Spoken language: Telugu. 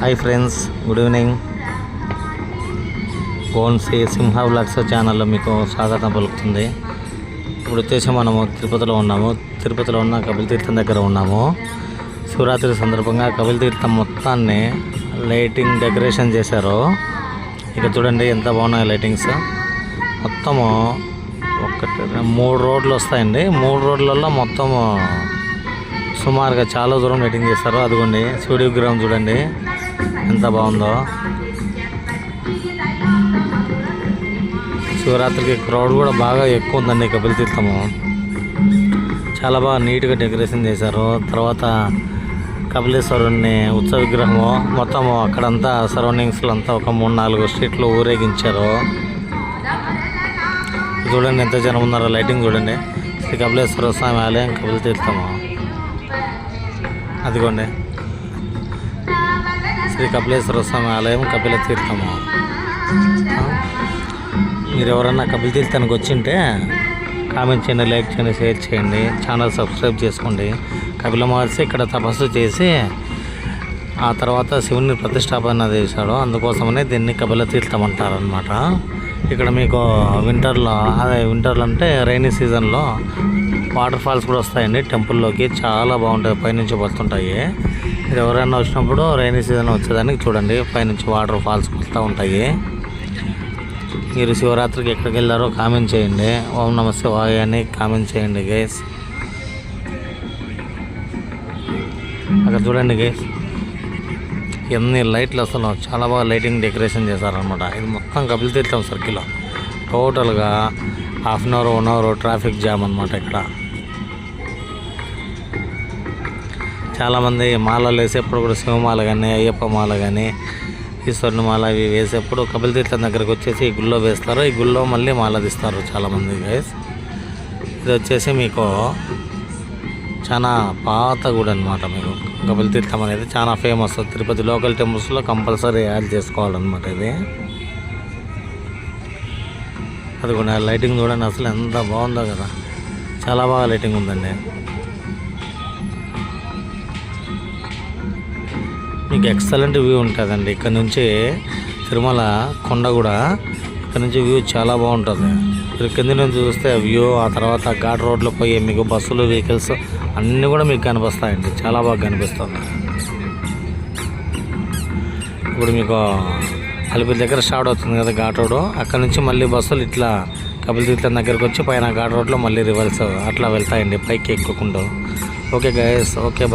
హాయ్ ఫ్రెండ్స్ గుడ్ ఈవినింగ్ గోన్సీ సింహ బ్లాగ్స్ ఛానల్లో మీకు స్వాగతం పలుకుతుంది. ఇప్పుడు వచ్చేసి మనము తిరుపతిలో ఉన్నాము. తిరుపతిలో ఉన్న కపిల్ తీర్థం దగ్గర ఉన్నాము. శివరాత్రి సందర్భంగా కపిల్ తీర్థం మొత్తాన్ని లైటింగ్ డెకరేషన్ చేశారు. ఇక్కడ చూడండి ఎంత బాగున్నాయి లైటింగ్స్. మొత్తము ఒకటి మూడు రోడ్లు వస్తాయండి. మూడు రోడ్లలో మొత్తము సుమారుగా చాలా దూరం లైటింగ్ చేస్తారు. అదిగోండి శివుడి విగ్రహం చూడండి. ఎంత బాగుందో. శివరాత్రికి క్రౌడ్ కూడా బాగా ఎక్కువ ఉందండి కపిల తీర్థము. చాలా బాగా నీట్గా డెకరేషన్ చేశారు. తర్వాత కపిలేశ్వరుణ్ణి ఉత్సవ విగ్రహము. మొత్తము అక్కడంతా సరౌండింగ్స్లో అంతా ఒక మూడు నాలుగు స్ట్రీట్లు ఊరేగించారు. చూడండి ఎంత జనం ఉన్నారో లైటింగ్ చూడండి. శ్రీ కపిలేశ్వర స్వామి ఆలయం కపిల తీర్థము. అదిగోండి. శ్రీ కపిలేశ్వర స్వామి ఆలయం కపిల తీర్థము. మీరు ఎవరన్నా కపిల తీర్థానికి వచ్చింటే కామెంట్ చేయండి లైక్ చేయండి షేర్ చేయండి ఛానల్ సబ్స్క్రైబ్ చేసుకోండి. కపిల మహర్షి ఇక్కడ తపస్సు చేసి ఆ తర్వాత శివుని ప్రతిష్టాపన చేశాడు. అందుకోసమనే దీన్ని కపిల తీర్థం అంటారనమాట ఇక్కడ మీకు వింటర్లో అదే వింటర్లో అంటే రైనీ సీజన్లో వాటర్ ఫాల్స్ కూడా వస్తాయండి టెంపుల్లోకి. చాలా బాగుంటాయి పైనుంచి పడుతుంటాయి ఇది ఎవరైనా వచ్చినప్పుడు రైనీ సీజన్ వచ్చేదానికి చూడండి. పైనుంచి వాటర్ ఫాల్స్ వస్తూ ఉంటాయి. మీరు శివరాత్రికి ఎక్కడికి వెళ్ళారో కామెంట్ చేయండి. ఓం నమస్తే శివాయ అని కామెంట్ చేయండి గైస్ అక్కడ చూడండి గైస్ ఎన్ని లైట్లు అసలు. చాలా బాగా లైటింగ్ డెకరేషన్ చేశారనమాట ఇది మొత్తం కపిల్ తీర్థం సర్కిల్లో టోటల్గా half an hour one hour traffic jam అనమాట ఇక్కడ. చాలామంది మాలలు వేసేప్పుడు కూడా శివమాల కానీ అయ్యప్ప మాల కానీ ఈశ్వరుని మాల అవి వేసేప్పుడు కపిల్ తీర్థం దగ్గరకు వచ్చేసి ఈ గుళ్ళో వేస్తారు. ఈ గుళ్ళో మళ్ళీ మాల తీస్తారు చాలామంది గైస్ ఇది వచ్చేసి మీకు చాలా పాత గుడి అనమాట మీకు. కపిల్ తీర్థం అనేది చాలా ఫేమస్ తిరుపతి లోకల్ టెంపుల్స్లో కంపల్సరీ యాడ్ చేసుకోవాలన్నమాట ఇది. అది కూడా లైటింగ్ చూడండి అసలు ఎంత బాగుందో కదా. చాలా బాగా లైటింగ్ ఉందండి. మీకు ఎక్సలెంట్ వ్యూ ఉంటుందండి. ఇక్కడ నుంచి తిరుమల కొండ కూడా ఇక్కడ నుంచి వ్యూ చాలా బాగుంటుంది. మీరు కింద నుంచి చూస్తే వ్యూ ఆ తర్వాత ఘాట్ రోడ్లో పోయే మీకు బస్సులు వెహికల్స్ అన్నీ కూడా మీకు కనిపిస్తాయండి. చాలా బాగా కనిపిస్తుంది. ఇప్పుడు మీకు అలిపిరి దగ్గర స్టార్ట్ అవుతుంది కదా ఘాట్ రోడ్. అక్కడ నుంచి మళ్ళీ బస్సులు ఇట్లా కపిల్ తీర్థం దగ్గరకు వచ్చి పైన ఘాట్ రోడ్లో మళ్ళీ రివర్స్ అట్లా వెళ్తాయండి. పైకి ఎక్కుకుంటూ. Okay guys okay